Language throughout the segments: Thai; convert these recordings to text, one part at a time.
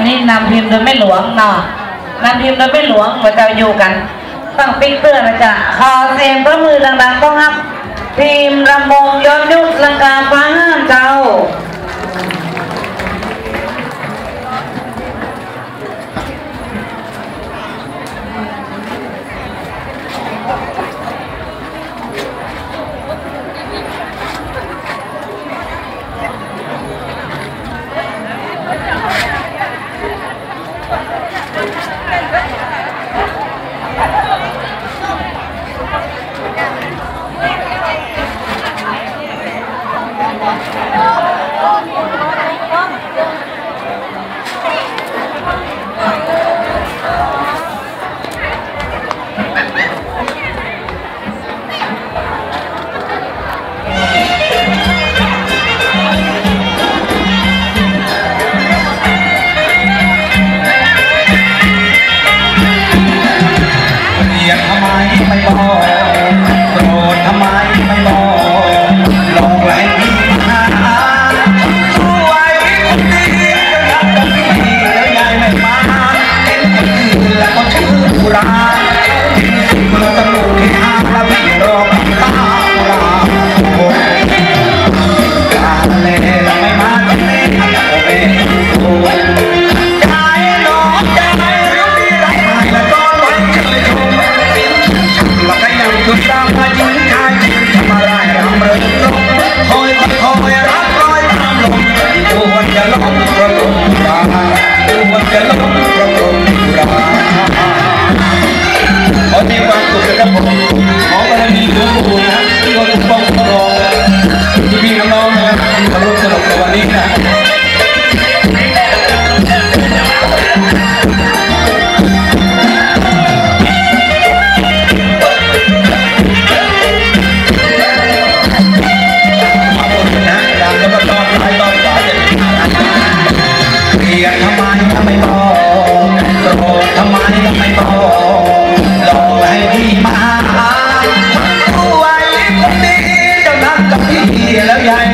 วันนี้นำทีมโดยไม่หลวงเนาะนำทีมโดยไม่หลวงมาจะอยู่กันต้องปิ๊กเตือนนะจ๊ะขอเสียงประมือดังๆต้องครับ ทีมรำวงย้อนยุคลังกาฟ้าห้ามเจ้า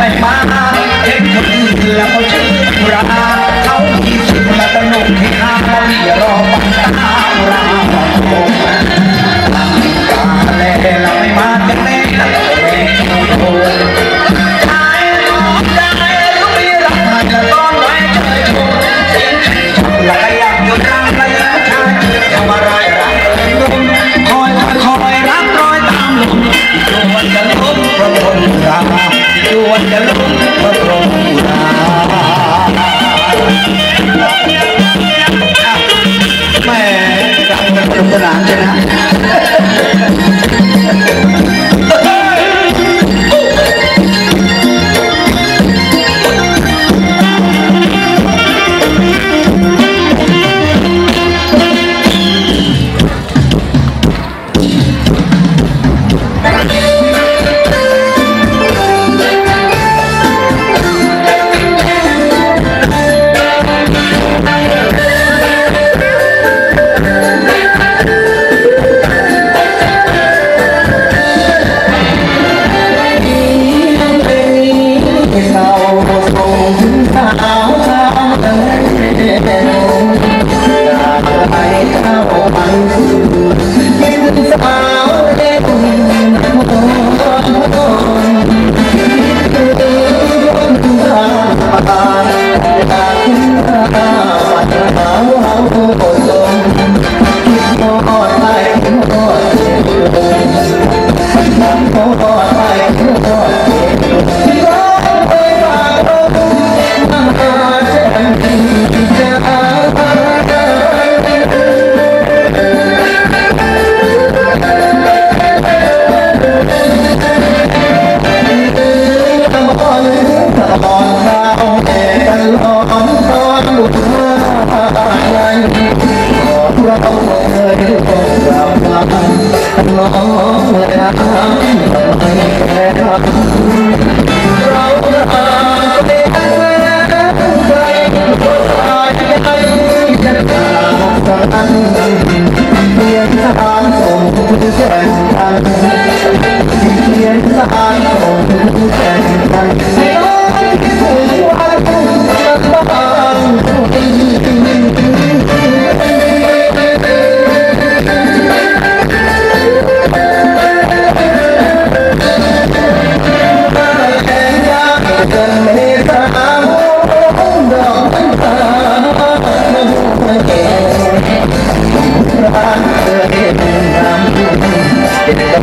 ม่มาเห็นคนอื่นแล้วเขาชื่อราเขามีสิทธิ์และสนุให้ข้ามาพี่รอฟังตาราโอ้กาแลเราไม่มาจะเล่แล้วเล่นโอ้ชายน้องใจรู้มีรักใครแล้วต้อนไว้เคยชมแล้วก็อยากอยู่ตามระยะชายทำอะไรรักลมคอยคอยคอยรักรอยตามลมดวันจะล้มพระพรหมราดูวันจะล้มพระพรห ជួនដលុងប្រព្រំរាម៉ែដាក់ទៅប្រឡានចឹងណា Thank you.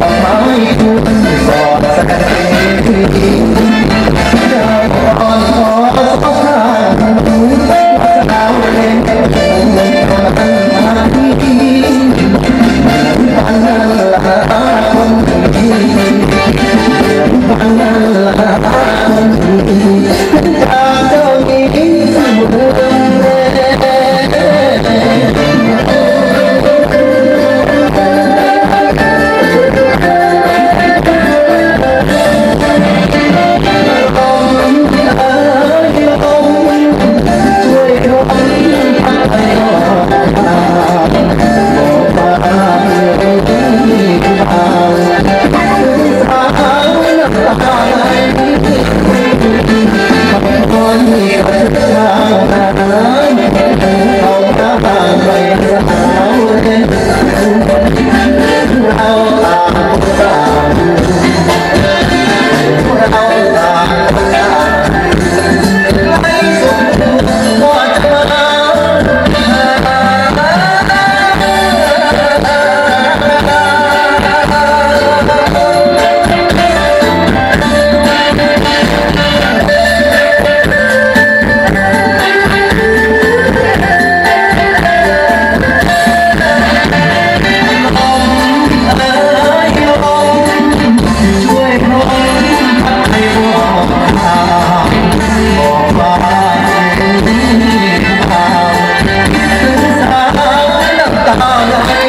Mau ikut bersama sekali I'm going to be a good time. down.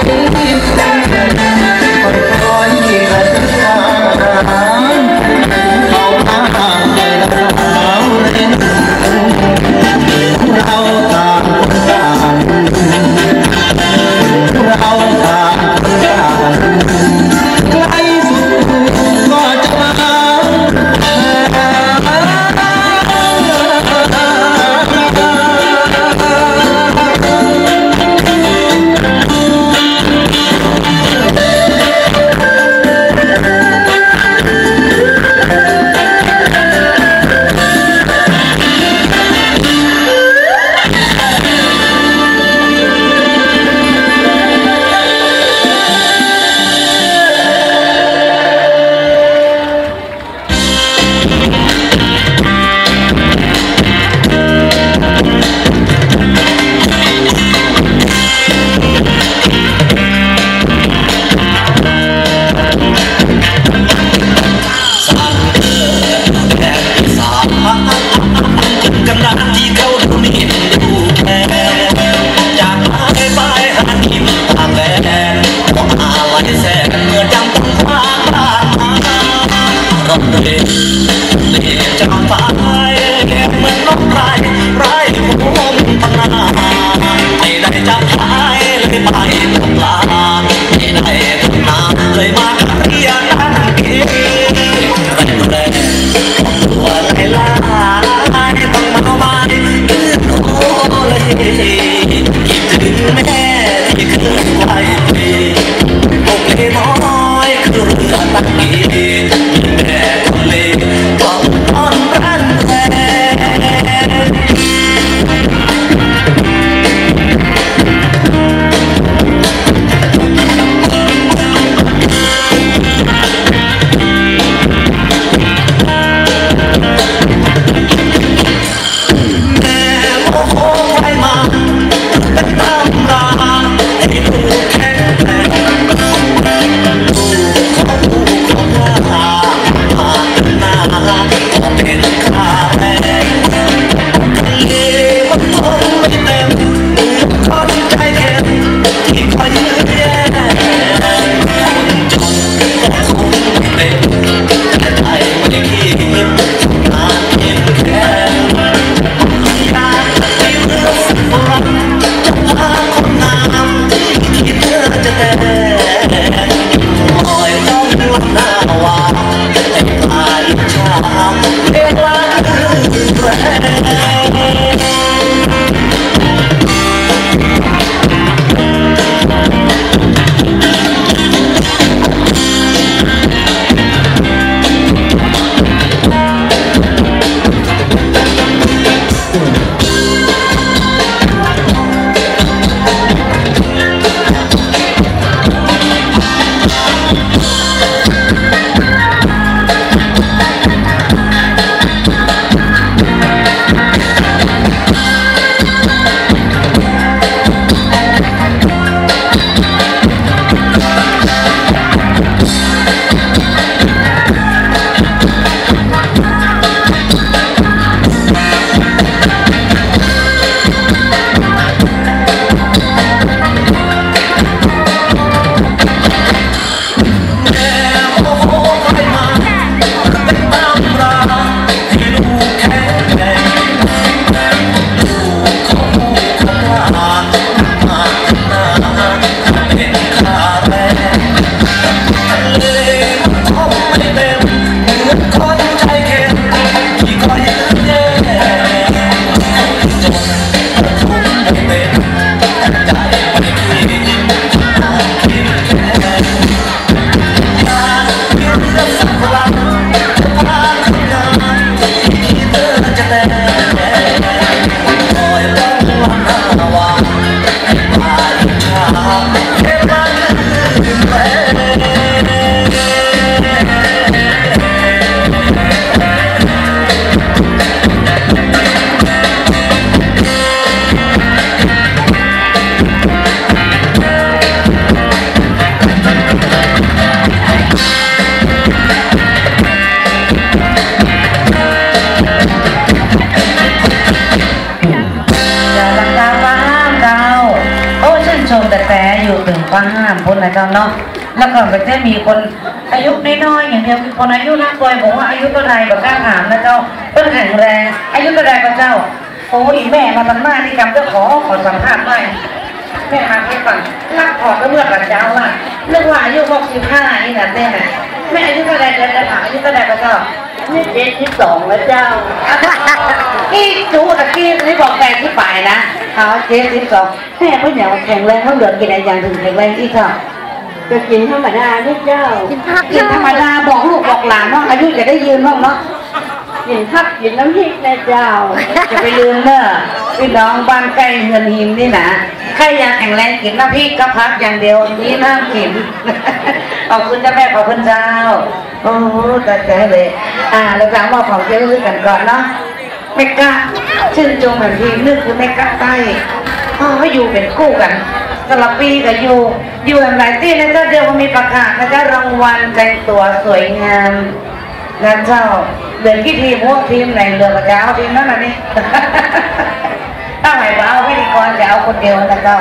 ไม่ต้องลาไยู่ถึงฟ้าห้ามพ้นนะเจ้าเนาะแล้วก็ไปจะมีคนอายุน้อยๆอย่างเดียวมีคนอายุน่ากลัวบอกว่าอายุเท่าไรบอกกล้าถามนะเจ้าเพิ่งแข็งแรงอายุเท่าไรก็เจ้าโอ้ยแม่มาทำหน้าที่กำเจ้าขอขอสัมภาษณ์หน่อยแม่มาให้ฟังนักขอก็เมื่อกับเจ้าล่ะเรื่องว่าอายุหกสิบห้านี่นะแม่แม่อายุเท่าไรเดี๋ยวจะถามอายุเท่าไรก็เจ้านี่เจ็ดสิบสองแล้วเจ้ากี้จูตะกี้ายนะเขาเจ๊สิบสองแม่เพิ่งอย่างแข็งแรงเขาเดือดกินอะไรอย่างถึงแข็งแรงอีกค่ะก็กินธรรมดานี่เจ้ากินธรรมดาบอกลูกบอกหลานว่าอายุจะได้ยืนบ้างเนาะกินพักกินน้ำพริกนะเจ้า จะไปลืมเนอะพี่น้องบ้านใกล้เงินหิมนี่นะใครอยากแข็งแรงกินน้ำพริกก็พักอย่างเดียวนี้น้ำกินขอบคุณเจ้าแม่ขอบคุณเจ้าโอ้โหตัดใจเลย อ่าเราจะมอบของเจ้าลือกันก่อนเนาะเมกะ ชื่นชมแบบทีมนึกคือแม่กะใต้พ่อเขาอยู่เป็นคู่กันสลับปีกับอยู่อยู่หลายที่นะเจ้าเดียวก็มีประกาศนะเจ้ารางวัลแต่งตัวสวยงามนะเจ้าเหลือกี่ทีมพวกทีมไหนเหลือกระเจ้าทีมนั่นน่ะนี่ถ้าไหนว่าเอาพิธีกรจะเอาคนเดียวนะเจ้า